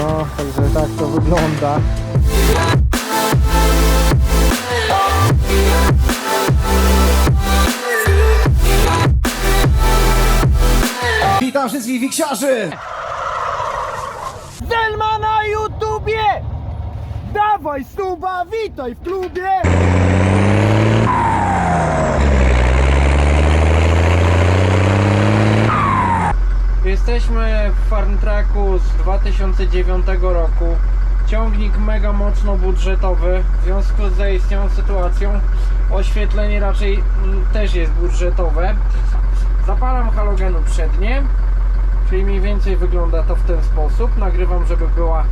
No, także tak to wygląda. Witam wszystkich wiksiarzy! Delma na YouTubie! Dawaj suba, witaj w klubie! Jesteśmy w Farm Trucku z 2009 roku. Ciągnik mega mocno budżetowy. W związku z zaistniałą sytuacją oświetlenie raczej mm, też jest budżetowe. Zapalam halogenu przednie, czyli mniej więcej wygląda to w ten sposób. Nagrywam, żeby była,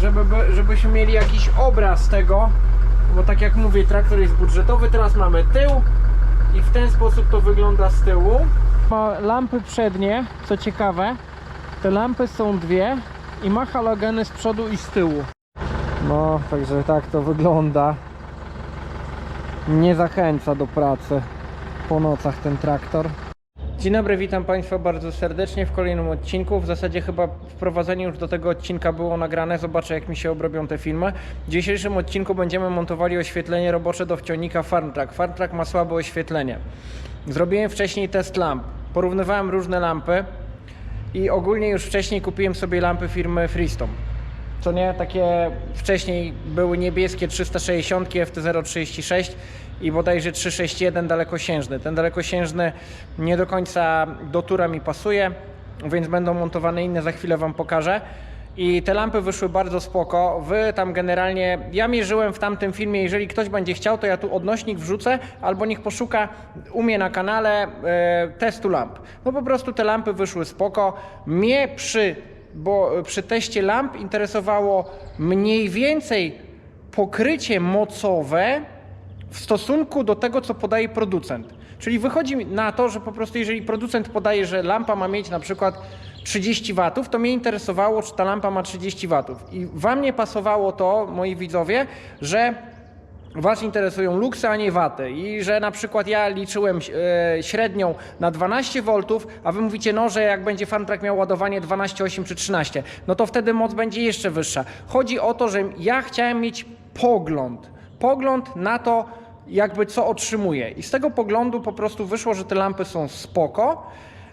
żeby, by- żebyśmy mieli jakiś obraz tego, bo tak jak mówię, traktor jest budżetowy. Teraz mamy tył i w ten sposób to wygląda z tyłu. Ma lampy przednie, co ciekawe. Te lampy są dwie i ma halogeny z przodu i z tyłu. No, także tak to wygląda. Nie zachęca do pracy po nocach ten traktor. Dzień dobry, witam Państwa bardzo serdecznie w kolejnym odcinku. W zasadzie chyba wprowadzenie już do tego odcinka było nagrane. Zobaczę, jak mi się obrobią te filmy. W dzisiejszym odcinku będziemy montowali oświetlenie robocze do wcionika FarmTrack. FarmTrack ma słabe oświetlenie. Zrobiłem wcześniej test lamp. Porównywałem różne lampy i ogólnie już wcześniej kupiłem sobie lampy firmy Freestone. Co nie, takie wcześniej były niebieskie 360 FT036 i bodajże 361 dalekosiężny. Ten dalekosiężny nie do końca do tura mi pasuje, więc będą montowane inne, za chwilę Wam pokażę. I te lampy wyszły bardzo spoko. Wy tam generalnie, ja mierzyłem w tamtym filmie, jeżeli ktoś będzie chciał, to ja tu odnośnik wrzucę, albo niech poszuka u mnie na kanale e, testu lamp. No po prostu te lampy wyszły spoko. Mnie przy bo przy teście lamp interesowało mniej więcej pokrycie mocowe w stosunku do tego, co podaje producent. Czyli wychodzi na to, że po prostu jeżeli producent podaje, że lampa ma mieć na przykład 30 watów, to mnie interesowało, czy ta lampa ma 30 watów. I wam nie pasowało to, moi widzowie, że Was interesują luksy, a nie waty. I że na przykład ja liczyłem e, średnią na 12 V, a wy mówicie, no, że jak będzie FarmTrack miał ładowanie 12,8 czy 13, no to wtedy moc będzie jeszcze wyższa. Chodzi o to, że ja chciałem mieć pogląd. Pogląd na to, jakby co otrzymuję. I z tego poglądu po prostu wyszło, że te lampy są spoko.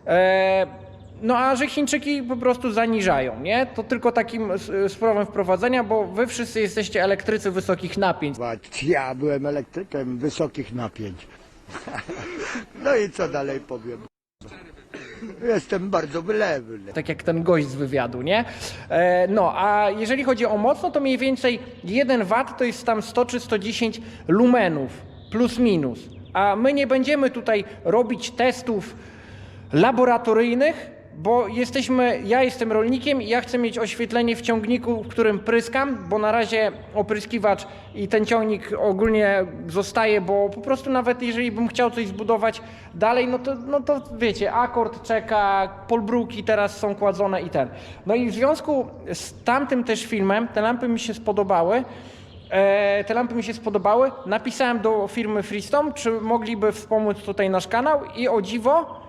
E, no a że Chińczyki po prostu zaniżają, nie? To tylko takim sprawem wprowadzenia, bo wy wszyscy jesteście elektrycy wysokich napięć. Ja byłem elektrykiem wysokich napięć. No i co dalej powiem? Jestem bardzo wylewny. tak jak ten gość z wywiadu, nie? E, no, a jeżeli chodzi o moc, no to mniej więcej 1 W to jest tam 100 czy 110 lumenów, plus minus. A my nie będziemy tutaj robić testów laboratoryjnych, bo jesteśmy, ja jestem rolnikiem i ja chcę mieć oświetlenie w ciągniku, w którym pryskam, bo na razie opryskiwacz i ten ciągnik ogólnie zostaje, bo po prostu nawet jeżeli bym chciał coś zbudować dalej, no to, no to wiecie, akord czeka, polbruki teraz są kładzone i ten. No i w związku z tamtym też filmem, te lampy mi się spodobały, E, te lampy mi się spodobały. Napisałem do firmy Freestone, czy mogliby wspomóc tutaj nasz kanał i o dziwo,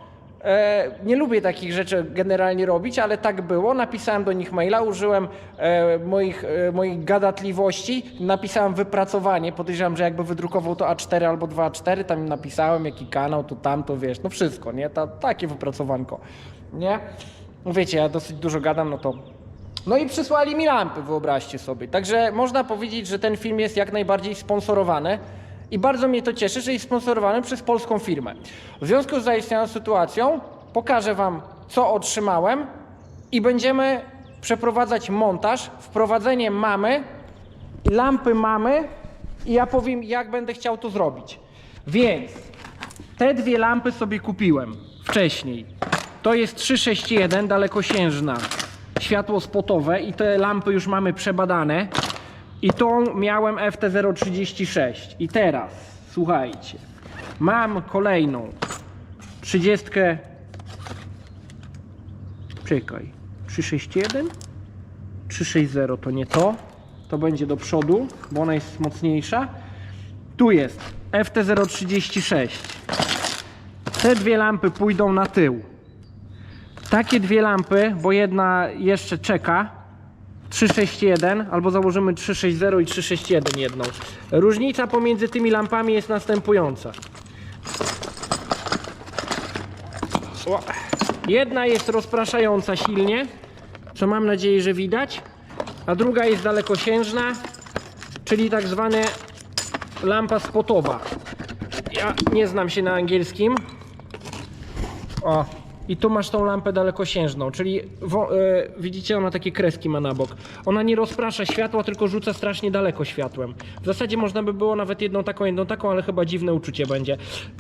nie lubię takich rzeczy generalnie robić, ale tak było. Napisałem do nich maila, użyłem e, moich, e, moich gadatliwości, napisałem wypracowanie. Podejrzewam, że jakby wydrukował to A4 albo 2A4, tam napisałem jaki kanał, to tamto, wiesz, no wszystko, nie? Ta, takie wypracowanko, nie? Wiecie, ja dosyć dużo gadam, no to no i przysłali mi lampy, wyobraźcie sobie. Także można powiedzieć, że ten film jest jak najbardziej sponsorowany. I bardzo mnie to cieszy, że jest sponsorowany przez polską firmę. W związku z zaistniałą sytuacją pokażę Wam, co otrzymałem i będziemy przeprowadzać montaż. Wprowadzenie mamy, lampy mamy i ja powiem, jak będę chciał to zrobić. Więc te dwie lampy sobie kupiłem wcześniej. To jest 361 dalekosiężna, światło spotowe i te lampy już mamy przebadane. I tą miałem FT036. I teraz, słuchajcie, mam kolejną 30. Czekaj. 361? 360 to nie to. To będzie do przodu, bo ona jest mocniejsza. Tu jest FT036. Te dwie lampy pójdą na tył. Takie dwie lampy, bo jedna jeszcze czeka. 361 albo założymy 360 i 361 jedną. Różnica pomiędzy tymi lampami jest następująca. Jedna jest rozpraszająca silnie, co mam nadzieję, że widać, a druga jest dalekosiężna, czyli tak zwane lampa spotowa. Ja nie znam się na angielskim. O, i tu masz tą lampę dalekosiężną, czyli e, widzicie, ona takie kreski ma na bok. Ona nie rozprasza światła, tylko rzuca strasznie daleko światłem. W zasadzie można by było nawet jedną taką, jedną taką, ale chyba dziwne uczucie będzie.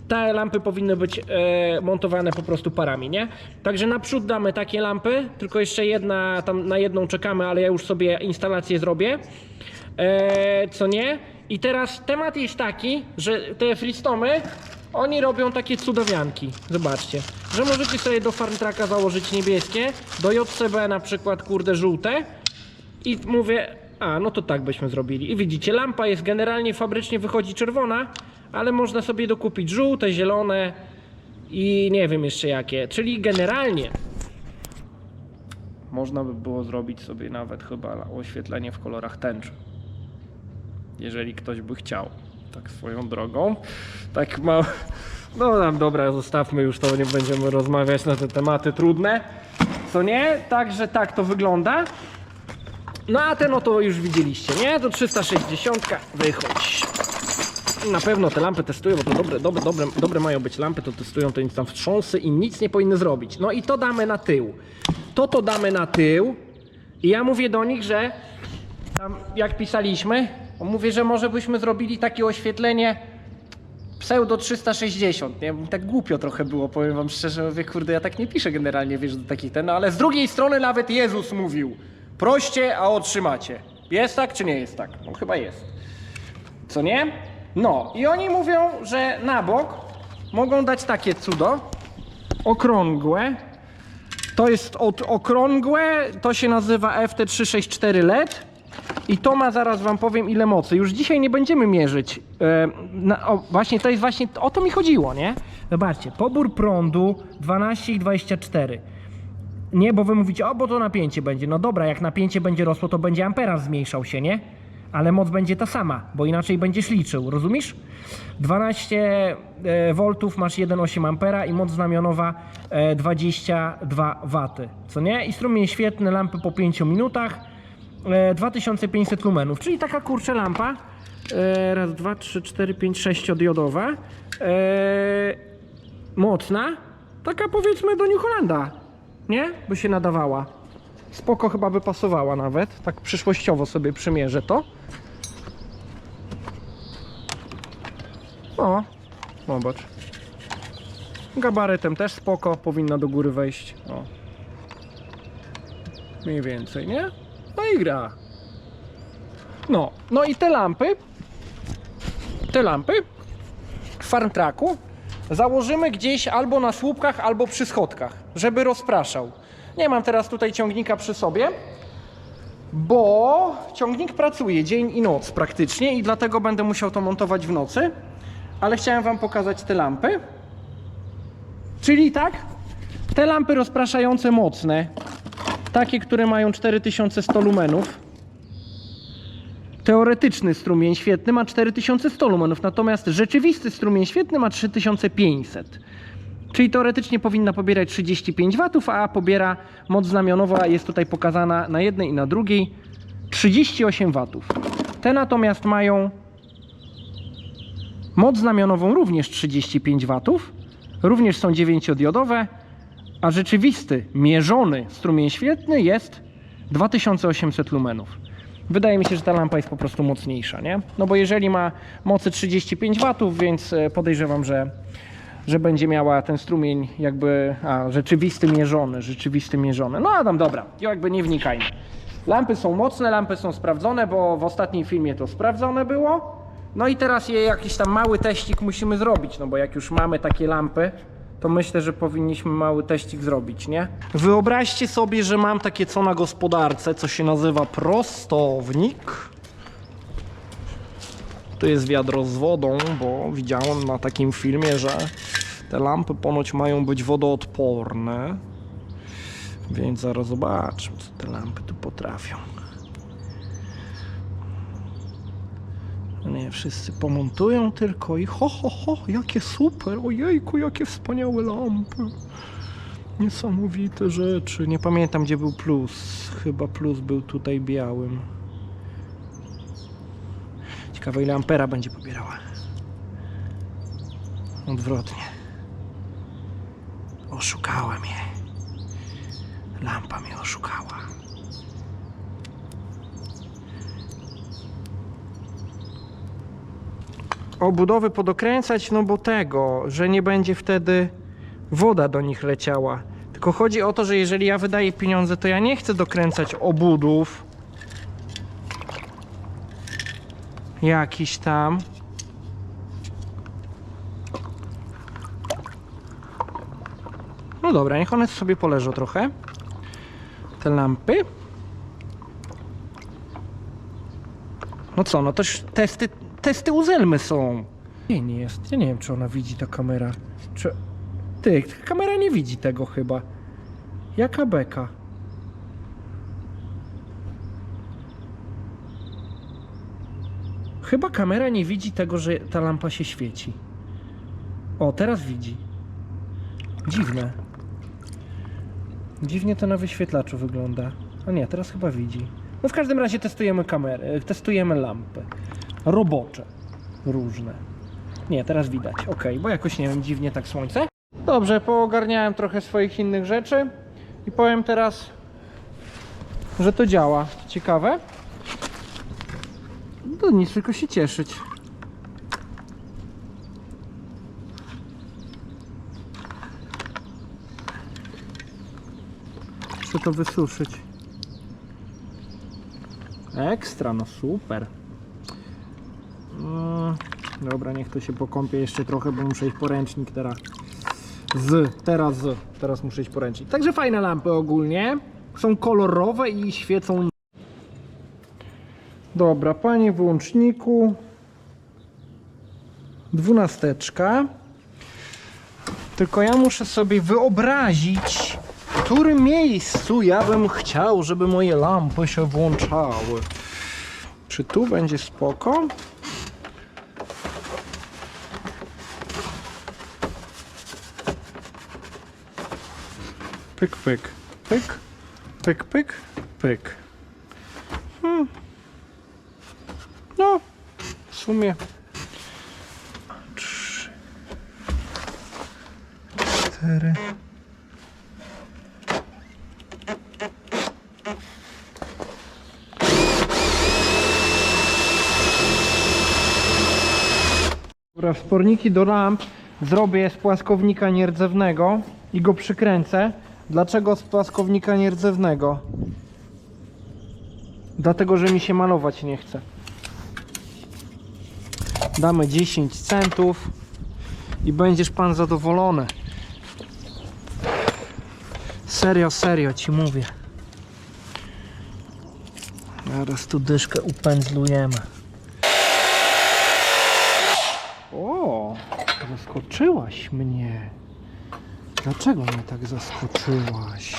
Te lampy powinny być e, montowane po prostu parami, nie? Także naprzód damy takie lampy, tylko jeszcze jedna, tam na jedną czekamy, ale ja już sobie instalację zrobię. E, co nie? I teraz temat jest taki, że te freestomy oni robią takie cudowianki. Zobaczcie, że możecie sobie do farmtraka założyć niebieskie, do JCB na przykład kurde żółte i mówię, a no to tak byśmy zrobili. I widzicie, lampa jest generalnie fabrycznie wychodzi czerwona, ale można sobie dokupić żółte, zielone i nie wiem jeszcze jakie. Czyli generalnie można by było zrobić sobie nawet chyba oświetlenie w kolorach tęczy jeżeli ktoś by chciał. Tak swoją drogą. Tak ma. No tam dobra, zostawmy już to, nie będziemy rozmawiać na te tematy trudne. Co nie? Także tak to wygląda. No a ten oto już widzieliście, nie? To 360 wychodź. Na pewno te lampy testują, bo to dobre, dobre, dobre, dobre mają być lampy, to testują to nic tam wstrząsy i nic nie powinny zrobić. No i to damy na tył. To to damy na tył. I ja mówię do nich, że tam jak pisaliśmy, mówię, że może byśmy zrobili takie oświetlenie pseudo 360, nie? Tak głupio trochę było, powiem wam szczerze, mówię, kurde, ja tak nie piszę generalnie, wiesz, do takich ten, no ale z drugiej strony nawet Jezus mówił, proście, a otrzymacie. Jest tak, czy nie jest tak? No chyba jest. Co nie? No i oni mówią, że na bok mogą dać takie cudo, okrągłe, to jest od okrągłe, to się nazywa FT364 LED i to ma, zaraz wam powiem ile mocy. Już dzisiaj nie będziemy mierzyć. E, na, o, właśnie to jest właśnie, o to mi chodziło, nie? Zobaczcie, pobór prądu 12,24. Nie, bo wy mówicie, o bo to napięcie będzie. No dobra, jak napięcie będzie rosło, to będzie amperaz zmniejszał się, nie? Ale moc będzie ta sama, bo inaczej będziesz liczył, rozumiesz? 12 e, V masz 1,8 ampera i moc znamionowa e, 22 W, co nie? I strumień świetny, lampy po 5 minutach, e, 2500 lumenów, czyli taka kurczę lampa, e, raz, dwa, trzy, cztery, pięć, sześciodiodowa, e, mocna, taka powiedzmy do New Hollanda, nie? By się nadawała. Spoko chyba by pasowała nawet, tak przyszłościowo sobie przymierzę to. O, zobacz. Gabarytem też spoko, powinna do góry wejść. O. Mniej więcej, nie? No i gra. No, no i te lampy, te lampy w farmtraku założymy gdzieś albo na słupkach, albo przy schodkach, żeby rozpraszał. Nie mam teraz tutaj ciągnika przy sobie, bo ciągnik pracuje dzień i noc praktycznie i dlatego będę musiał to montować w nocy. Ale chciałem Wam pokazać te lampy. Czyli tak, te lampy rozpraszające mocne, takie, które mają 4100 lumenów. Teoretyczny strumień świetny ma 4100 lumenów, natomiast rzeczywisty strumień świetny ma 3500. Czyli teoretycznie powinna pobierać 35 W, a pobiera moc znamionowa, jest tutaj pokazana na jednej i na drugiej 38 W. Te natomiast mają moc znamionową również 35 W, również są 9-diodowe, a rzeczywisty, mierzony strumień świetny jest 2800 lumenów. Wydaje mi się, że ta lampa jest po prostu mocniejsza, nie? No bo jeżeli ma mocy 35 W, więc e, podejrzewam, że że będzie miała ten strumień jakby, a rzeczywisty mierzony, rzeczywisty mierzony. No Adam, dobra, jakby nie wnikajmy. Lampy są mocne, lampy są sprawdzone, bo w ostatnim filmie to sprawdzone było. No i teraz je jakiś tam mały teścik musimy zrobić, no bo jak już mamy takie lampy, to myślę, że powinniśmy mały teścik zrobić, nie? Wyobraźcie sobie, że mam takie co na gospodarce, co się nazywa prostownik. Tu jest wiadro z wodą, bo widziałem na takim filmie, że te lampy ponoć mają być wodoodporne. Więc zaraz zobaczmy, co te lampy tu potrafią. Nie, wszyscy pomontują tylko i ho, ho, ho, jakie super, ojejku, jakie wspaniałe lampy. Niesamowite rzeczy. Nie pamiętam, gdzie był plus. Chyba plus był tutaj białym. Ciekawe, ile ampera będzie pobierała. Odwrotnie. Oszukała mnie. Lampa mnie oszukała. Obudowy podokręcać, no bo tego, że nie będzie wtedy woda do nich leciała. Tylko chodzi o to, że jeżeli ja wydaję pieniądze, to ja nie chcę dokręcać obudów. Jakiś tam. No dobra, niech one sobie poleżą trochę. Te lampy. No co, no też testy, testy u Zelmy są. Nie, nie jest. Ja nie wiem, czy ona widzi ta kamera. Czy... Ty, kamera nie widzi tego chyba. Jaka beka? Chyba kamera nie widzi tego, że ta lampa się świeci. O, teraz widzi. Dziwne. Dziwnie to na wyświetlaczu wygląda. A nie, teraz chyba widzi. No w każdym razie testujemy kamery, testujemy lampy. Robocze. Różne. Nie, teraz widać. Ok, bo jakoś nie wiem, dziwnie tak słońce. Dobrze, poogarniałem trochę swoich innych rzeczy i powiem teraz, że to działa. Ciekawe. No nic, tylko się cieszyć. Chcę to wysuszyć. Ekstra, no super. Dobra, niech to się pokąpie jeszcze trochę, bo muszę iść po ręcznik teraz. Z, teraz z, teraz muszę iść po ręcznik. Także fajne lampy ogólnie. Są kolorowe i świecą. Dobra, panie wyłączniku. Dwunasteczka. Tylko ja muszę sobie wyobrazić, w którym miejscu ja bym chciał, żeby moje lampy się włączały. Czy tu będzie spoko? Pyk, pyk, pyk, pyk, pyk, pyk. Hmm. No, w sumie trzy, cztery. Dobra, wsporniki do lamp zrobię z płaskownika nierdzewnego i go przykręcę. Dlaczego z płaskownika nierdzewnego? Dlatego, że mi się malować nie chce. Damy 10 centów i będziesz pan zadowolony. Serio, serio ci mówię. Zaraz tu dyszkę upędzlujemy. O, zaskoczyłaś mnie. Dlaczego mnie tak zaskoczyłaś?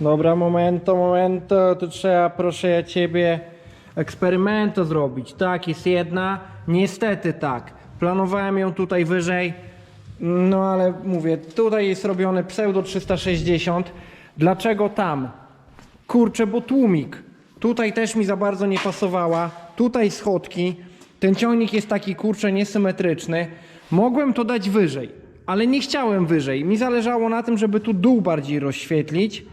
Dobra, momento, momento, tu trzeba, proszę ja ciebie, eksperymento zrobić. Tak, jest jedna, niestety tak. Planowałem ją tutaj wyżej, no ale mówię, tutaj jest robione pseudo 360. Dlaczego tam? Kurczę, bo tłumik. Tutaj też mi za bardzo nie pasowała. Tutaj schodki. Ten ciągnik jest taki kurczę niesymetryczny. Mogłem to dać wyżej, ale nie chciałem wyżej. Mi zależało na tym, żeby tu dół bardziej rozświetlić.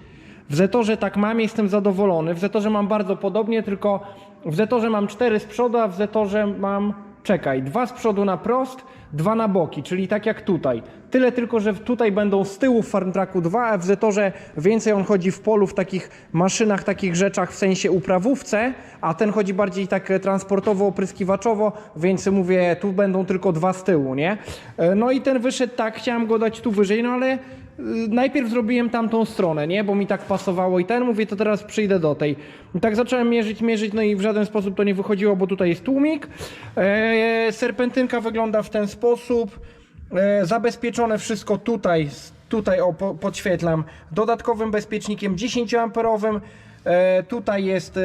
W Zetorze tak mam, jestem zadowolony. W Zetorze mam bardzo podobnie, tylko w Zetorze mam cztery z przodu, a w Zetorze mam, czekaj, dwa z przodu na prost, dwa na boki, czyli tak jak tutaj. Tyle tylko, że tutaj będą z tyłu w Farmtraku 2, a w Zetorze więcej on chodzi w polu, w takich maszynach, takich rzeczach, w sensie uprawówce, a ten chodzi bardziej tak e, transportowo, opryskiwaczowo, więc mówię, tu będą tylko dwa z tyłu, nie? E, No i ten wyszedł tak, chciałem go dać tu wyżej, no ale najpierw zrobiłem tamtą stronę, nie? Bo mi tak pasowało i ten, mówię, to teraz przyjdę do tej. I tak zacząłem mierzyć, mierzyć, no i w żaden sposób to nie wychodziło, bo tutaj jest tłumik. E, serpentynka wygląda w ten sposób. E, zabezpieczone wszystko tutaj, tutaj o, po, podświetlam, dodatkowym bezpiecznikiem 10 amperowym. E, tutaj jest e,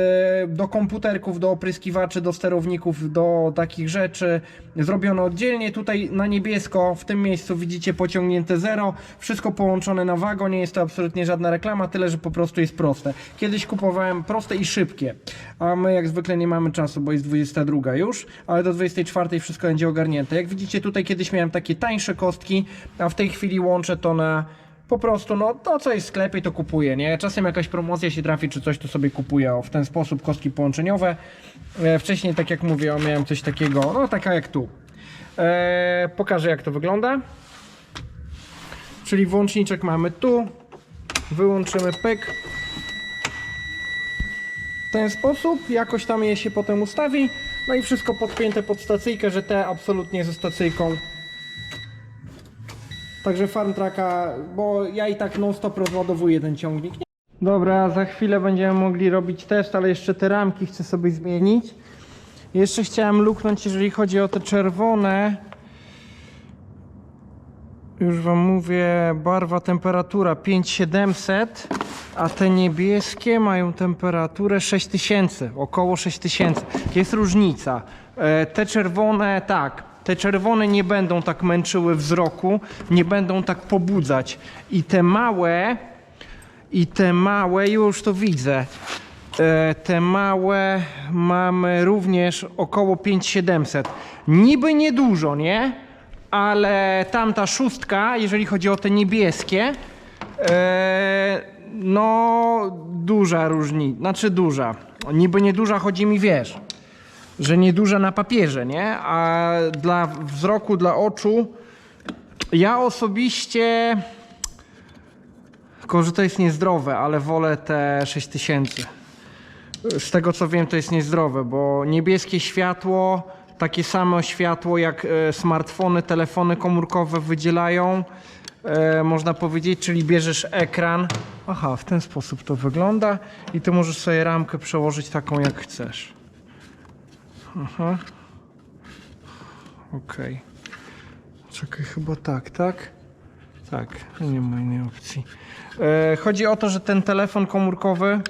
do komputerków, do opryskiwaczy, do sterowników, do takich rzeczy zrobione oddzielnie. Tutaj na niebiesko w tym miejscu widzicie pociągnięte zero. Wszystko połączone na wago, nie jest to absolutnie żadna reklama, tyle że po prostu jest proste. Kiedyś kupowałem proste i szybkie, a my jak zwykle nie mamy czasu, bo jest 22 już, ale do 24 wszystko będzie ogarnięte. Jak widzicie tutaj kiedyś miałem takie tańsze kostki, a w tej chwili łączę to na po prostu, no to co jest w sklepie, to kupuję, nie? Czasem jakaś promocja się trafi, czy coś, to sobie kupuję. O, w ten sposób kostki połączeniowe. E, wcześniej, tak jak mówię, miałem coś takiego, no taka jak tu. E, pokażę, jak to wygląda. Czyli włączniczek mamy tu. Wyłączymy pyk. W ten sposób, jakoś tam je się potem ustawi. No i wszystko podpięte pod stacyjkę, że te absolutnie ze stacyjką Także farm tracka, bo ja i tak non stop rozładowuję ten ciągnik. Dobra, za chwilę będziemy mogli robić test, ale jeszcze te ramki chcę sobie zmienić. Jeszcze chciałem luknąć, jeżeli chodzi o te czerwone. Już wam mówię, barwa, temperatura 5700, a te niebieskie mają temperaturę 6000, około 6000. Jest różnica. E, Te czerwone, tak, te czerwone nie będą tak męczyły wzroku, nie będą tak pobudzać. I te małe, i te małe, już to widzę. E, Te małe mamy również około 5700. Niby niedużo, nie? Ale tamta szóstka, jeżeli chodzi o te niebieskie, e, no duża różnica, znaczy duża. Niby nieduża, chodzi mi, wiesz, że nieduża na papierze, nie? A dla wzroku, dla oczu, ja osobiście tylko, że to jest niezdrowe, ale wolę te 6000. Z tego co wiem, to jest niezdrowe, bo niebieskie światło, takie samo światło jak e, smartfony, telefony komórkowe wydzielają, e, można powiedzieć, czyli bierzesz ekran. Aha, w ten sposób to wygląda i ty możesz sobie ramkę przełożyć taką jak chcesz. Aha. Okej. Czekaj, chyba tak, tak? Tak, nie ma innej opcji. E, chodzi o to, że ten telefon komórkowy,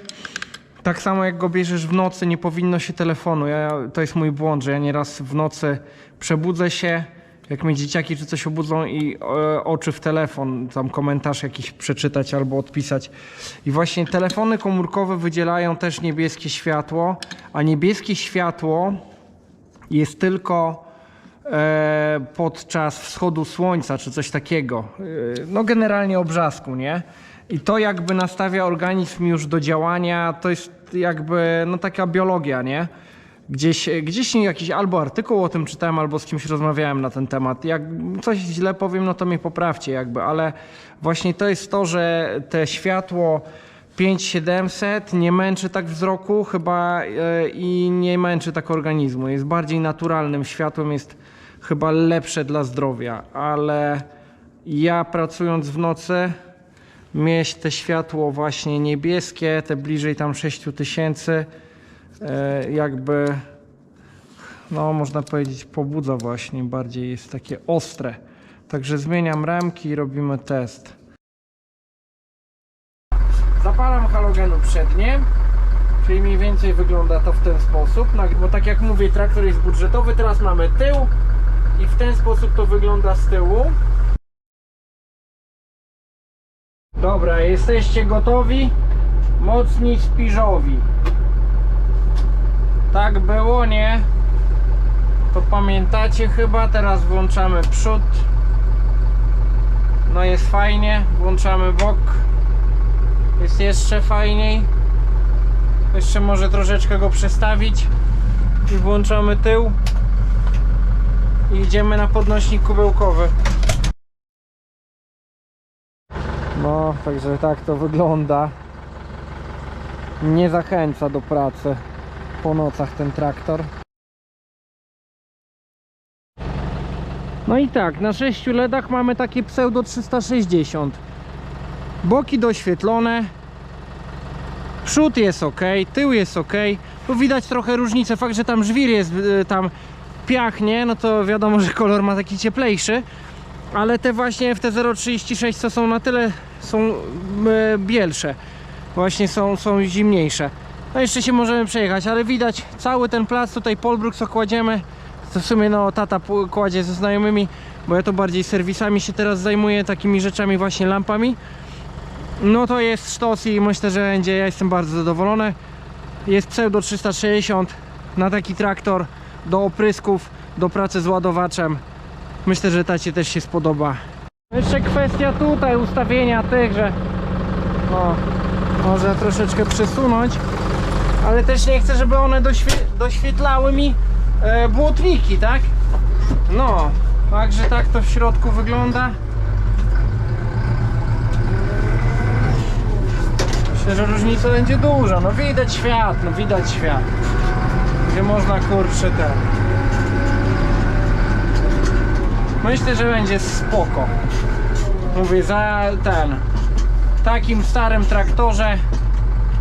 tak samo jak go bierzesz w nocy, nie powinno się telefonu. Ja, to jest mój błąd, że ja nieraz w nocy przebudzę się, jak mnie dzieciaki czy coś obudzą i e, oczy w telefon, tam komentarz jakiś przeczytać albo odpisać. I właśnie telefony komórkowe wydzielają też niebieskie światło, a niebieskie światło jest tylko e, podczas wschodu słońca czy coś takiego. E, no generalnie obrzasku, nie? I to jakby nastawia organizm już do działania, to jest jakby no taka biologia, nie? Gdzieś, gdzieś jakiś albo artykuł o tym czytałem, albo z kimś rozmawiałem na ten temat. Jak coś źle powiem, no to mnie poprawcie jakby, ale właśnie to jest to, że te światło 5700 nie męczy tak wzroku chyba e, i nie męczy tak organizmu. Jest bardziej naturalnym światłem, jest chyba lepsze dla zdrowia, ale ja pracując w nocy mieć te światło właśnie niebieskie, te bliżej tam 6000 e, jakby no można powiedzieć pobudza właśnie, bardziej jest takie ostre. Także zmieniam ramki i robimy test. Zapalam halogenu przednie, czyli mniej więcej wygląda to w ten sposób, bo tak jak mówię, traktor jest budżetowy, teraz mamy tył i w ten sposób to wygląda z tyłu. Dobra, jesteście gotowi? Mocni spiżowi. Tak było, nie? To pamiętacie chyba, teraz włączamy przód. No jest fajnie, włączamy bok. Jest jeszcze fajniej. Jeszcze może troszeczkę go przestawić i włączamy tył. i idziemy na podnośnik kubełkowy. No, także tak to wygląda. Nie zachęca do pracy po nocach ten traktor. No i tak, na 6 LEDach mamy takie pseudo 360. Boki doświetlone. Przód jest ok, tył jest ok. Tu widać trochę różnicę. Fakt, że tam żwir jest y, tam piachnie, no to wiadomo, że kolor ma taki cieplejszy. Ale te właśnie FT036 co są na tyle są e, bielsze. Właśnie są, są zimniejsze. No jeszcze się możemy przejechać, ale widać cały ten plac tutaj Polbruk co kładziemy. To w sumie no tata kładzie ze znajomymi, bo ja to bardziej serwisami się teraz zajmuję, takimi rzeczami właśnie lampami. No to jest sztos i myślę, że będzie, ja jestem bardzo zadowolony. Jest pseudo 360 na taki traktor do oprysków, do pracy z ładowaczem. Myślę, że tacie też się spodoba. Jeszcze kwestia tutaj ustawienia tych, że no, może troszeczkę przesunąć, ale też nie chcę, żeby one doświe doświetlały mi e, błotniki, tak? No, także tak to w środku wygląda. Myślę, że różnica będzie duża. No widać świat, no widać świat. Gdzie można kurczę ten. Myślę, że będzie spoko. Mówię, za ten takim starym traktorze.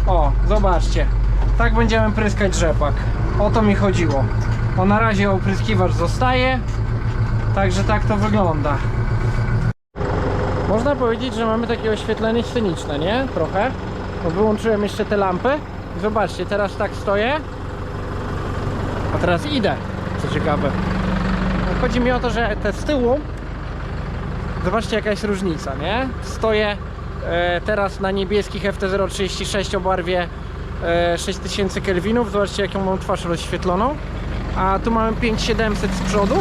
O, zobaczcie. Tak będziemy pryskać rzepak. O to mi chodziło. O na razie opryskiwacz zostaje. Także tak to wygląda. Można powiedzieć, że mamy takie oświetlenie sceniczne, nie? Trochę. Bo wyłączyłem jeszcze te lampy. Zobaczcie, teraz tak stoję. A teraz idę. Co ciekawe. Chodzi mi o to, że te z tyłu Zobaczcie jaka jest różnica, nie? Stoję e, teraz na niebieskich FT036 o barwie e, 6000 kelwinów. Zobaczcie jaką mam twarz rozświetloną. A tu mamy 5700 z przodu.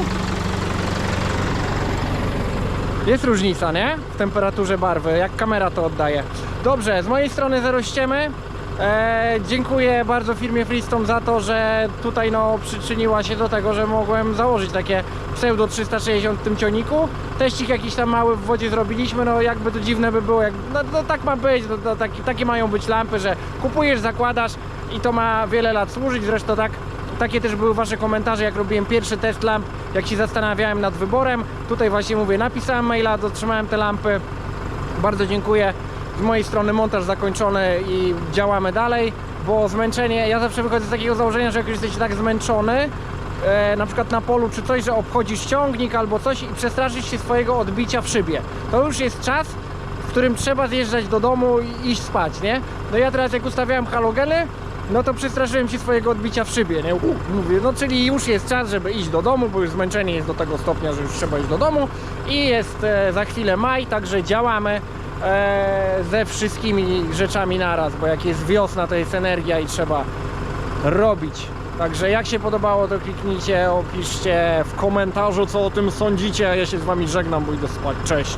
Jest różnica, nie? W temperaturze barwy, jak kamera to oddaje. Dobrze, z mojej strony zero ściemy. E, dziękuję bardzo firmie Freestone za to, że tutaj no, przyczyniła się do tego, że mogłem założyć takie pseudo 360 w tym ciągniku. Teścik jakiś tam mały w wodzie zrobiliśmy, no jakby to dziwne by było, jak, no, no tak ma być, no, taki, takie mają być lampy, że kupujesz, zakładasz i to ma wiele lat służyć, zresztą tak takie też były wasze komentarze, jak robiłem pierwszy test lamp, jak się zastanawiałem nad wyborem. Tutaj właśnie mówię, napisałem maila, dotrzymałem te lampy. Bardzo dziękuję. Z mojej strony montaż zakończony i działamy dalej, bo zmęczenie, ja zawsze wychodzę z takiego założenia, że jak już jesteś tak zmęczony, e, na przykład na polu czy coś, że obchodzisz ciągnik albo coś i przestraszysz się swojego odbicia w szybie. To już jest czas, w którym trzeba zjeżdżać do domu i iść spać, nie? No ja teraz jak ustawiałem halogeny, no to przestraszyłem się swojego odbicia w szybie, nie? U, mówię, no czyli już jest czas, żeby iść do domu, bo już zmęczenie jest do tego stopnia, że już trzeba iść do domu i jest e, za chwilę maj, także działamy e, ze wszystkimi rzeczami naraz, bo jak jest wiosna, to jest energia i trzeba robić. Także jak się podobało, to kliknijcie, opiszcie w komentarzu, co o tym sądzicie. Ja się z wami żegnam, bo idę spać. Cześć!